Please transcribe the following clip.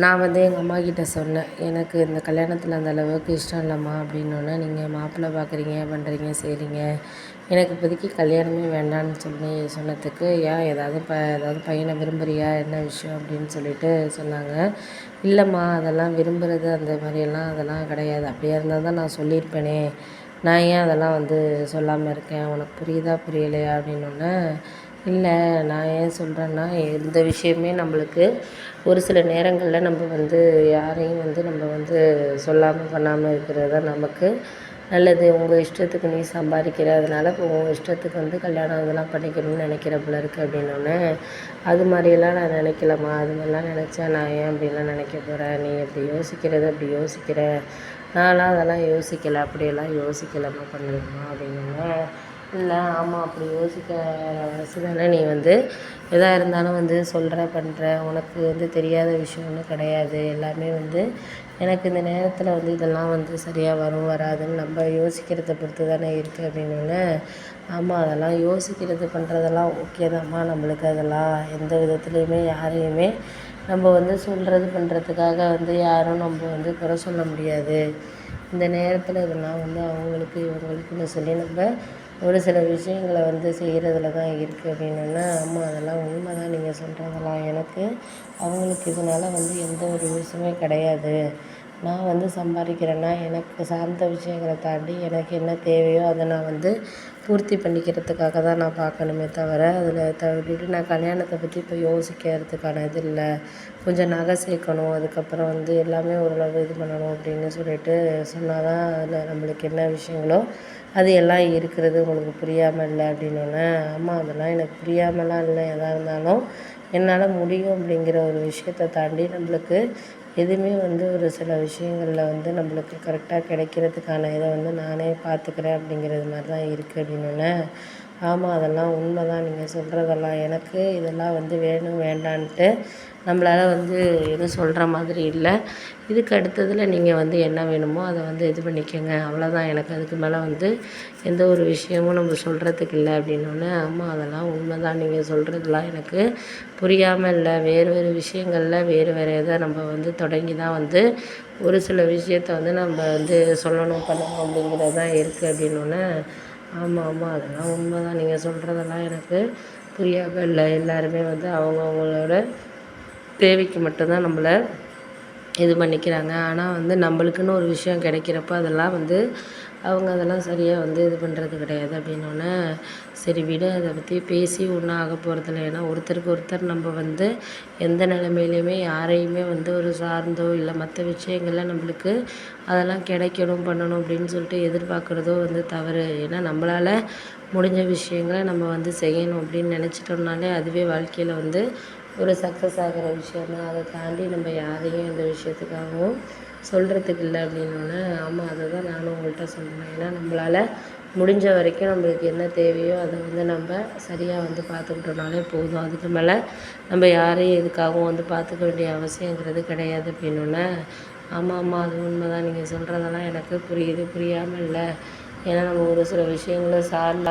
நான் வந்து எங்கள் அம்மா கிட்ட சொன்னேன் எனக்கு இந்த கல்யாணத்தில் அந்த அளவுக்கு இஷ்டம் இல்லைம்மா. அப்படின்னோடனே நீங்கள் மாப்பிள்ளை பார்க்குறீங்க பண்ணுறீங்க செய்கிறீங்க எனக்கு இப்போதைக்கு கல்யாணமே வேண்டான்னு சொல்லி சொன்னதுக்கு ஏன் ஏதாவது ப ஏதாவது பையனை விரும்புகிறியா என்ன விஷயம்? அப்படின்னு சொல்லிட்டு சொன்னாங்க. இல்லைம்மா அதெல்லாம் விரும்புகிறது அந்த மாதிரியெல்லாம் அதெல்லாம் கிடையாது. அப்படியே இருந்தால் தான் நான் சொல்லியிருப்பேனே. நான் ஏன் அதெல்லாம் வந்து சொல்லாமல் இருக்கேன்? உனக்கு புரியுதா புரியலையா? அப்படின்னோடனே இல்லை நான் ஏன் சொல்கிறேன்னா எந்த விஷயமே நம்மளுக்கு ஒரு சில நேரங்களில் நம்ம வந்து யாரையும் வந்து நம்ம வந்து சொல்லாமல் பண்ணாமல் இருக்கிறது தான் நமக்கு நல்லது. உங்கள் இஷ்டத்துக்கு நீ சம்பாதிக்கிற அதனால் இப்போ உங்கள் இஷ்டத்துக்கு வந்து கல்யாணம் இதெல்லாம் பண்ணிக்கணும்னு நினைக்கிற போல இருக்குது அப்படின்னோடனே அது மாதிரியெல்லாம் நான் நினைக்கலம்மா. அது மாதிரிலாம் நினச்சா நான் ஏன் அப்படிலாம் நினைக்க போகிறேன் நீ அப்படி யோசிக்கிறது அப்படி யோசிக்கிற. நான்லாம் அதெல்லாம் யோசிக்கலை. அப்படியெல்லாம் யோசிக்கலம்மா பண்ணுறேம்மா அப்படின்னா இல்லை ஆமாம் அப்படி யோசிக்க அரசு தானே நீ வந்து எதாக இருந்தாலும் வந்து சொல்கிற பண்ணுற உனக்கு வந்து தெரியாத விஷயம் ஒன்றும் கிடையாது. எல்லாமே வந்து எனக்கு இந்த நேரத்தில் வந்து இதெல்லாம் வந்து சரியாக வரும் வராதுன்னு நம்ம யோசிக்கிறத பொறுத்து தானே இருக்குது அப்படின்னோடனே ஆமாம் அதெல்லாம் யோசிக்கிறது பண்ணுறதெல்லாம் ஓகே தான்மா நம்மளுக்கு அதெல்லாம் எந்த விதத்துலேயுமே யாரையுமே நம்ம வந்து சொல்கிறது பண்ணுறதுக்காக வந்து யாரும் நம்ம வந்து குறை சொல்ல முடியாது. இந்த நேரத்தில் இதெல்லாம் வந்து அவங்களுக்கு இவங்களுக்குன்னு சொல்லி நம்ம ஒரு சில விஷயங்களை வந்து செய்கிறதுல தான் இருக்குது அப்படின்னோடனே ஆமாம் அதெல்லாம் உண்மை தான் நீங்கள் சொல்கிறதெல்லாம் எனக்கு அவங்களுக்கு இதனால் வந்து எந்த ஒரு யூஸுமே கிடையாது. நான் வந்து சம்பாதிக்கிறேன்னா எனக்கு சார்ந்த விஷயங்களை தாண்டி எனக்கு என்ன தேவையோ அதை நான் வந்து பூர்த்தி பண்ணிக்கிறதுக்காக தான் நான் பார்க்கணுமே தவிர அதில் தவிர்த்துட்டு நான் கல்யாணத்தை பற்றி இப்போ யோசிக்கிறதுக்கான இது இல்லை. கொஞ்சம் நகை சேர்க்கணும் அதுக்கப்புறம் வந்து எல்லாமே ஓரளவு இது பண்ணணும் அப்படின்னு சொல்லிட்டு சொன்னால் தான் அதில் நம்மளுக்கு என்ன விஷயங்களோ அது எல்லாம் இருக்கிறது உங்களுக்கு புரியாமல் இல்லை அப்படின்னோடனே ஆமாம் அதெல்லாம் எனக்கு புரியாமலாம் இல்லை எதாக இருந்தாலும் என்னால் முடியும் அப்படிங்கிற ஒரு விஷயத்தை தாண்டி நம்மளுக்கு எதுவுமே வந்து ஒரு சில விஷயங்களில் வந்து நம்மளுக்கு கரெக்டாக கிடைக்கிறதுக்கான இதை வந்து நானே பார்த்துக்கிறேன் அப்படிங்கிறது மாதிரி தான் இருக்குது அப்படின்னோடனே ஆமாம் அதெல்லாம் உண்மை தான் நீங்கள் சொல்கிறதெல்லாம் எனக்கு. இதெல்லாம் வந்து வேணும் வேண்டான்ட்டு நம்மளால் வந்து எதுவும் சொல்கிற மாதிரி இல்லை. இதுக்கு அடுத்ததில் நீங்கள் வந்து என்ன வேணுமோ அதை வந்து இது பண்ணிக்கோங்க. அவ்வளோதான் எனக்கு அதுக்கு மேலே வந்து எந்த ஒரு விஷயமும் நம்ம சொல்கிறதுக்கு இல்லை. அப்படின்னோடனே ஆமாம் அதெல்லாம் உண்மை தான் நீங்கள் சொல்கிறதுலாம் எனக்கு புரியாமல் இல்லை. வேறு வேறு விஷயங்களில் வேறு வேறு எதை நம்ம வந்து தொடங்கி தான் வந்து ஒரு சில விஷயத்த வந்து நம்ம வந்து சொல்லணும் பண்ணணும் அப்படிங்கிறது தான் இருக்குது அப்படின்னோடனே ஆமாம் ஆமாம் அதெல்லாம் உண்மை தான் நீங்கள் சொல்கிறதெல்லாம் எனக்கு புரியாமல் இல்லை எல்லாருமே வந்து அவங்கவுங்களோட தேவைக்கு மட்டும்தான் நம்மளை இது பண்ணிக்கிறாங்க. ஆனால் வந்து நம்மளுக்குன்னு ஒரு விஷயம் கிடைக்கிறப்ப அதெல்லாம் வந்து அவங்க அதெல்லாம் சரியாக வந்து இது பண்ணுறது கிடையாது. அப்படின்னோடனே சரி விடு அதை பற்றி பேசி ஒன்றும் ஆக போகிறதில்ல ஏன்னா ஒருத்தருக்கு ஒருத்தர் நம்ம வந்து எந்த நிலைமையிலையுமே யாரையுமே வந்து ஒரு சார்ந்தோ இல்லை மற்ற விஷயங்கள்லாம் நம்மளுக்கு அதெல்லாம் கிடைக்கணும் பண்ணணும் அப்படின்னு சொல்லிட்டு எதிர்பார்க்குறதோ வந்து தவறு. ஏன்னா நம்மளால் முடிஞ்ச விஷயங்களை நம்ம வந்து செய்யணும் அப்படின்னு நினச்சிட்டோம்னாலே அதுவே வாழ்க்கையில் வந்து ஒரு சக்ஸஸ் ஆகிற விஷயம் தான் அதை தாண்டி நம்ம யாரையும் எந்த விஷயத்துக்காகவும் சொல்கிறதுக்கு இல்லை அப்படின்னோடனே ஆமாம் அதை தான் நானும் உங்கள்கிட்ட சொன்னேன். ஏன்னா நம்மளால் முடிஞ்ச வரைக்கும் நம்மளுக்கு என்ன தேவையோ அதை வந்து நம்ம சரியாக வந்து பார்த்துக்கிட்டோம்னாலே போதும். அதுக்கு மேலே நம்ம யாரையும் எதுக்காகவும் வந்து பார்த்துக்க வேண்டிய அவசியங்கிறது கிடையாது அப்படின்னோடனே ஆமாம் ஆமாம் அது உண்மை தான் நீங்கள் சொல்கிறதெல்லாம் எனக்கு புரியுது. புரியாமல் இல்லை. ஏன்னா நம்ம ஒரு சில விஷயங்களை சார்ந்த